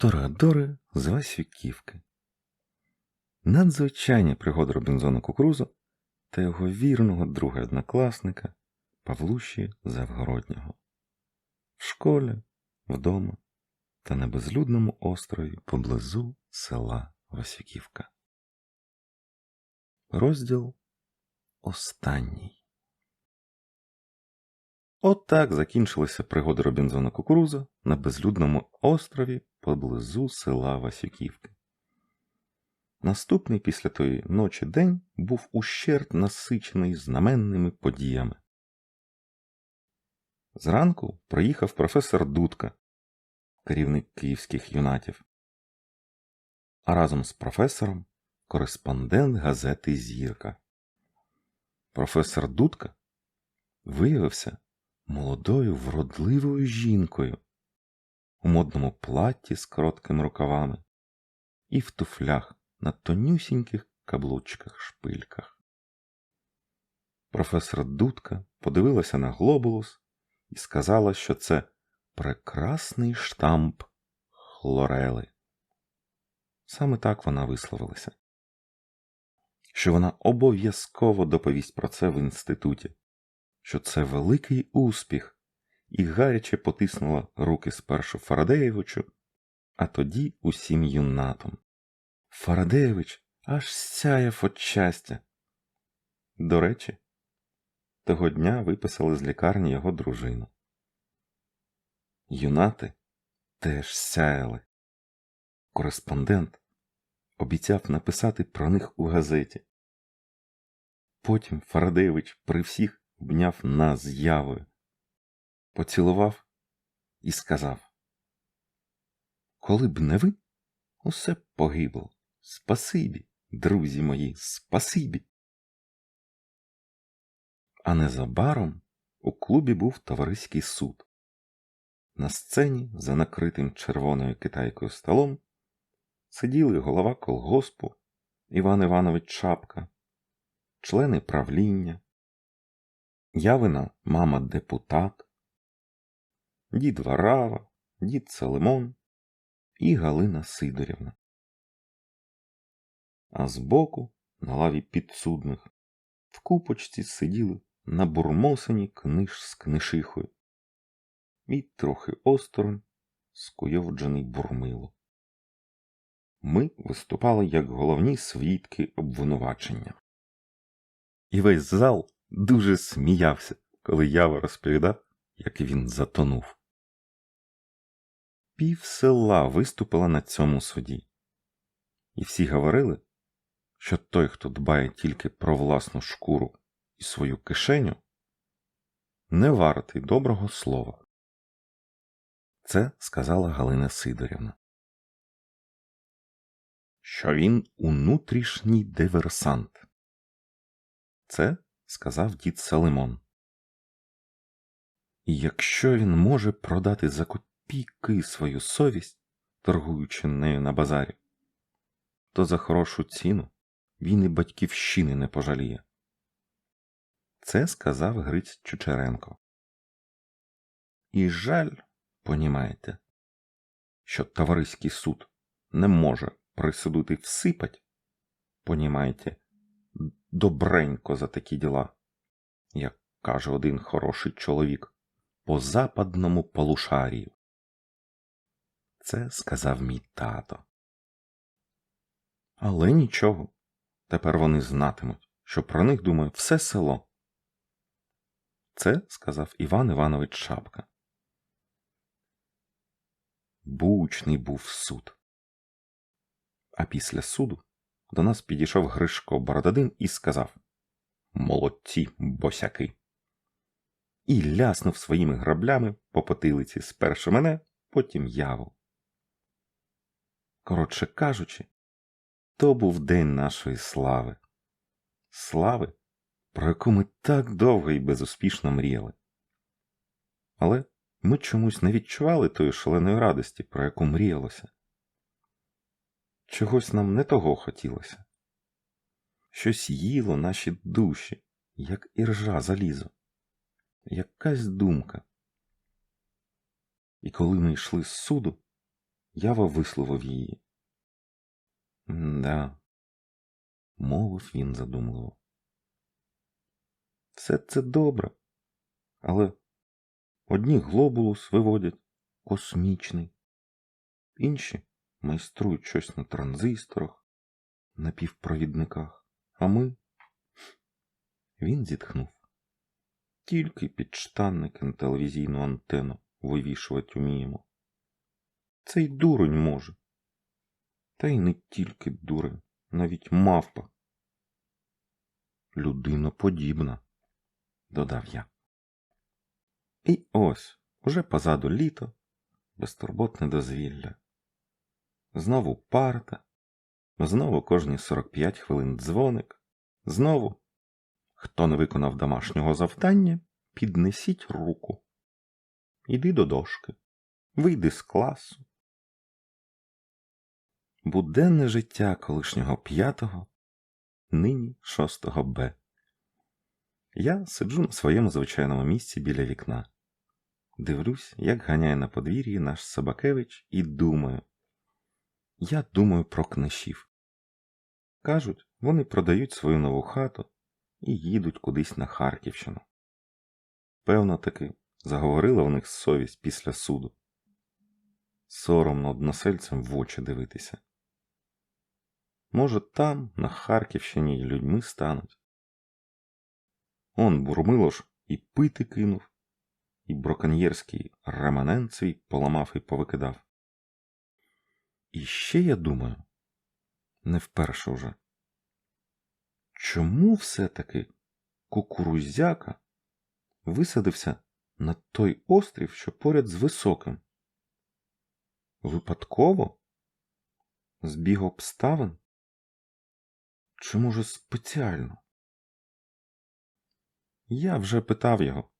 Торадори з Васюківки. Надзвичайні пригоди Робінзона Кукурузо та його вірного друга однокласника Павлуші Завгороднього. В школі, вдома та на безлюдному острові поблизу села Васюківка. Розділ останній. От так закінчилися пригоди Робінзона Кукуруза на безлюдному острові поблизу села Васюківки. Наступний після тої ночі день був ущерб насичений знаменними подіями. Зранку приїхав професор Дудка, керівник київських юнатів, а разом з професором кореспондент газети Зірка. Професор Дудка виявився молодою вродливою жінкою у модному платті з короткими рукавами і в туфлях на тонюсіньких каблучках шпильках. Професор Дудка подивилася на глобулус і сказала, що це прекрасний штамп хлорели. Саме так вона висловилася, що вона обов'язково доповість про це в інституті, що це великий успіх, і гаряче потиснула руки спершу Фарадеєвичу, а тоді усім юнатом. Фарадеєвич аж сяяв от щастя. До речі, того дня виписали з лікарні його дружину. Юнати теж сяяли. Кореспондент обіцяв написати про них у газеті. Потім Фарадеєвич при всіх обняв нас з'явою, поцілував і сказав: Коли б не ви, усе б погибло. Спасибі, друзі мої, спасибі. А незабаром у клубі був товариський суд. На сцені, за накритим червоною китайкою столом, сиділи голова колгоспу Іван Іванович Чапка, члени правління, Явина мама депутат, дід Варава, дід Целимон і Галина Сидорівна. А збоку, на лаві підсудних, в купочці сиділи набурмосані книж з книшихою і трохи осторонь скуйовджений бурмило. Ми виступали як головні свідки обвинувачення. І весь зал дуже сміявся, коли Ява розповідав, як він затонув. Пів села виступила на цьому суді, і всі говорили, що той, хто дбає тільки про власну шкуру і свою кишеню, не вартий доброго слова. Це сказала Галина Сидорівна. Що він унутрішній диверсант. Це сказав дід Салимон. І якщо він може продати за копійки свою совість, торгуючи нею на базарі, то за хорошу ціну він і батьківщини не пожаліє. Це сказав Гриць Чучеренко. І жаль, понімаєте, що товариський суд не може присудити всипать, понімаєте, добренько за такі діла, як каже один хороший чоловік, по западному полушарію. Це сказав мій тато. Але нічого. Тепер вони знатимуть, що про них думає все село. Це сказав Іван Іванович Шапка. Бучний був суд. А після суду до нас підійшов Гришко Бородадин і сказав Молодці босяки. І ляснув своїми граблями по потилиці спершу мене, потім яву. Коротше кажучи, то був день нашої слави. Слави, про яку ми так довго і безуспішно мріяли. Але ми чомусь не відчували тої шаленої радості, про яку мріялося. Чогось нам не того хотілося. Щось їло наші душі, як іржа залізо, якась думка. І коли ми йшли з суду, Ява висловив її. Да, мовив він задумливо. Все це добре, але одні глобулус виводять космічний, інші майструють щось на транзисторах, на півпровідниках, а ми. Він зітхнув. Тільки підштанники на телевізійну антенну вивішувати Цей дурень може. Та й не тільки дурень, навіть мавпа. Людина подібна, додав я. І ось уже позаду літо, безтурботне дозвілля. Знову парта, знову кожні 45 хвилин дзвоник, знову, хто не виконав домашнього завдання, піднесіть руку. Іди до дошки, вийди з класу. Буденне життя колишнього п'ятого, нині шостого Б. Я сиджу на своєму звичайному місці біля вікна. Дивлюсь, як ганяє на подвір'ї наш Собакевич, і думаю. Я думаю про книшів. Кажуть, вони продають свою нову хату і їдуть кудись на Харківщину. Певно таки, заговорила в них совість після суду. Соромно односельцям в очі дивитися. Може, там, на Харківщині, людьми стануть. Он Бурмило ж і пити кинув, і броконьєрський реманент свій поламав і повикидав. І ще я думаю, не вперше вже, чому все-таки кукурузяка висадився на той острів, що поряд з високим? Випадково? Збіг обставин? Чи, може, спеціально? Я вже питав його.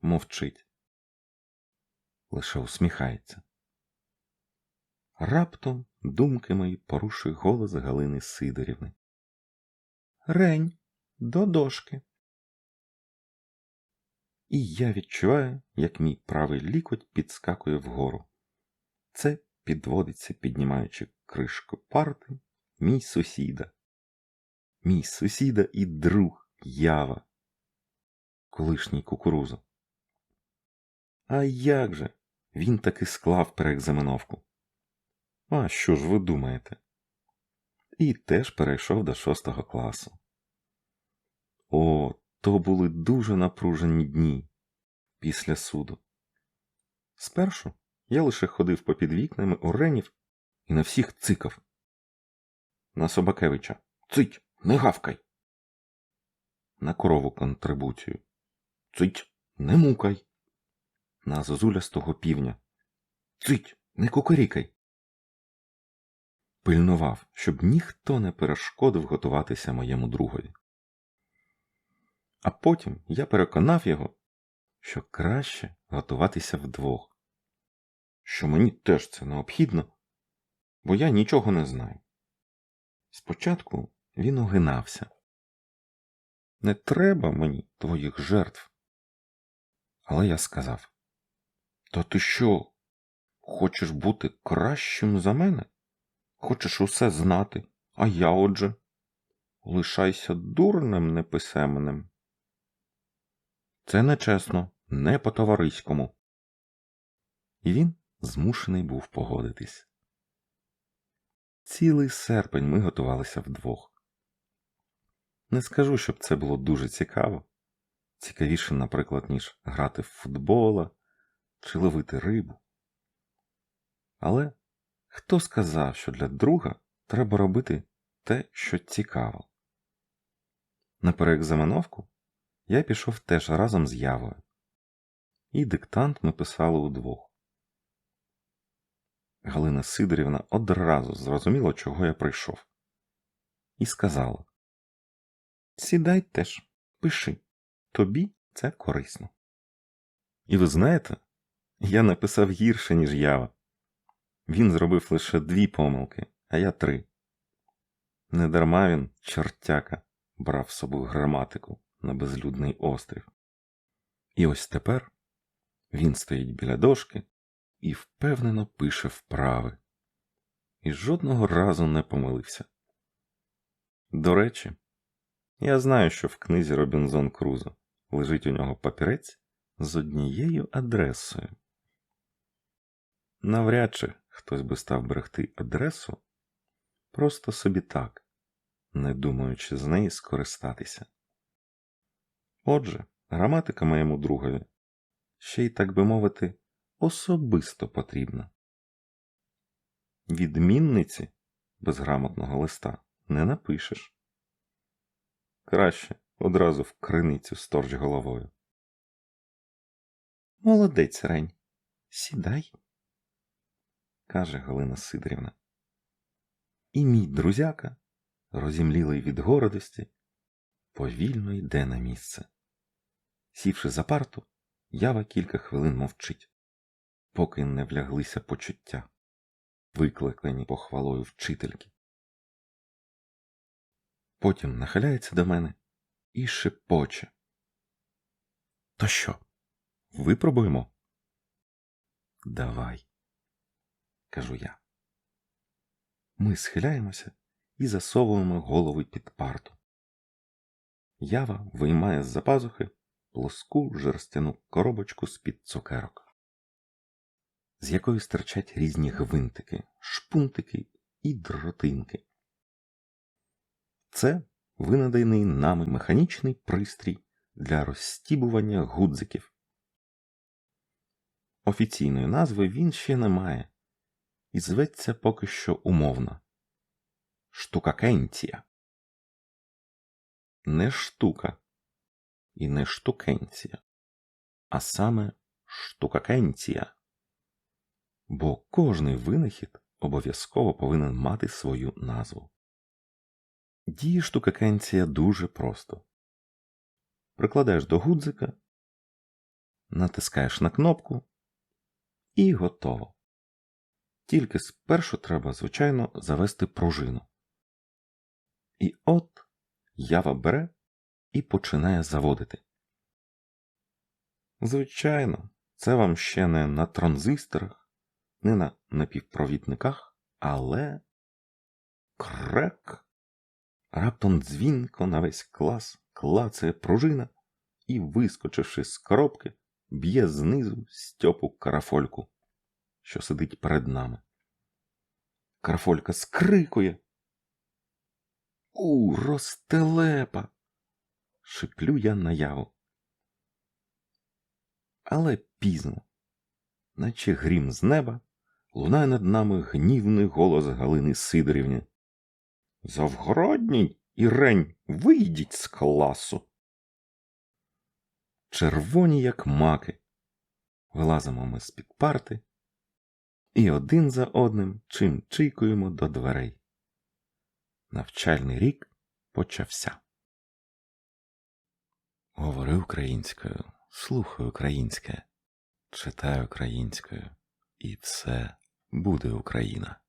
Мовчить. Лише усміхається. Раптом думки мої порушує голос Галини Сидорівни. Рень, до дошки. І я відчуваю, як мій правий лікоть підскакує вгору. Це підводиться, піднімаючи кришку парти, мій сусіда. Мій сусіда і друг Ява, колишній кукуруза. А як же? Він таки склав переекзаменовку. А що ж ви думаєте? І теж перейшов до шостого класу. О, то були дуже напружені дні після суду. Спершу я лише ходив попід вікнами Оренів і на всіх цикав. На Собакевича Цить, не гавкай. На корову контрибуцію. Цить, не мукай. На зозулястого півня. Цить, не кукурікай пильнував, щоб ніхто не перешкодив готуватися моєму другові. А потім я переконав його, що краще готуватися вдвох, що мені теж це необхідно, бо я нічого не знаю. Спочатку він огинався. Не треба мені твоїх жертв. Але я сказав: Та ти що, хочеш бути кращим за мене? Хочеш усе знати, а я отже. Лишайся дурним неписемним. Це нечесно, не по товариському. І він змушений був погодитись. Цілий серпень ми готувалися вдвох. Не скажу, щоб це було дуже цікаво, цікавіше, наприклад, ніж грати в футбола чи ловити рибу. Але Хто сказав, що для друга треба робити те, що цікаво? На переекзаменовку я пішов теж разом з Явою, і диктант ми писали удвох. Галина Сидорівна одразу зрозуміла, чого я прийшов, і сказала: Сідай теж, пиши, тобі це корисно. І ви знаєте, я написав гірше, ніж Ява. Він зробив лише дві помилки, а я три. Недарма він, чортяка, брав з собою граматику на безлюдний острів. І ось тепер він стоїть біля дошки і впевнено пише вправи. І жодного разу не помилився. До речі, я знаю, що в книзі Робінзон Крузо лежить у нього папірець з однією адресою. Навряд чи хтось би став берегти адресу просто собі так, не думаючи з неї скористатися. Отже, граматика моєму другові ще й, так би мовити, особисто потрібна. Відмінниці безграмотного листа не напишеш. Краще одразу в криницю сторч головою. Молодець, Рень, сідай, каже Галина Сидорівна. І мій друзяка, розімлілий від гордості, повільно йде на місце. Сівши за парту, ява кілька хвилин мовчить, поки не вляглися почуття, викликані похвалою вчительки. Потім нахиляється до мене і шепоче. То що? Випробуємо? Давай, кажу я. Ми схиляємося і засовуємо голови під парту. Ява виймає з-за пазухи плоску жерстяну коробочку з-під цукерок, з якої стирчать різні гвинтики, шпунтики і дротинки. Це винаданий нами механічний пристрій для розстібування гудзиків. Офіційної назви він ще не має і зветься поки що умовно штукакенція. Не штука і не штукенція, а саме штукакенція. Бо кожний винахід обов'язково повинен мати свою назву. Діє штукакенція дуже просто. Прикладаєш до гудзика, натискаєш на кнопку і готово. Тільки спершу треба, звичайно, завести пружину. І от ява бере і починає заводити. Звичайно, це вам ще не на транзисторах, не на напівпровідниках, але крек. Раптом дзвінко на весь клас клацає пружина і, вискочивши з коробки, б'є знизу Стьопу карафольку, що сидить перед нами. Карафолька скрикує. У, ростелепа! шиплю я наяву. Але пізно, наче грім з неба, лунає над нами гнівний голос Галини Сидорівни. Завгородній і рень, вийдіть з класу. Червоні, як маки. Вилазимо ми з-під парти і один за одним чим чийкуємо до дверей. Навчальний рік почався. Говори українською, слухай українське, читай українською, і все буде Україна.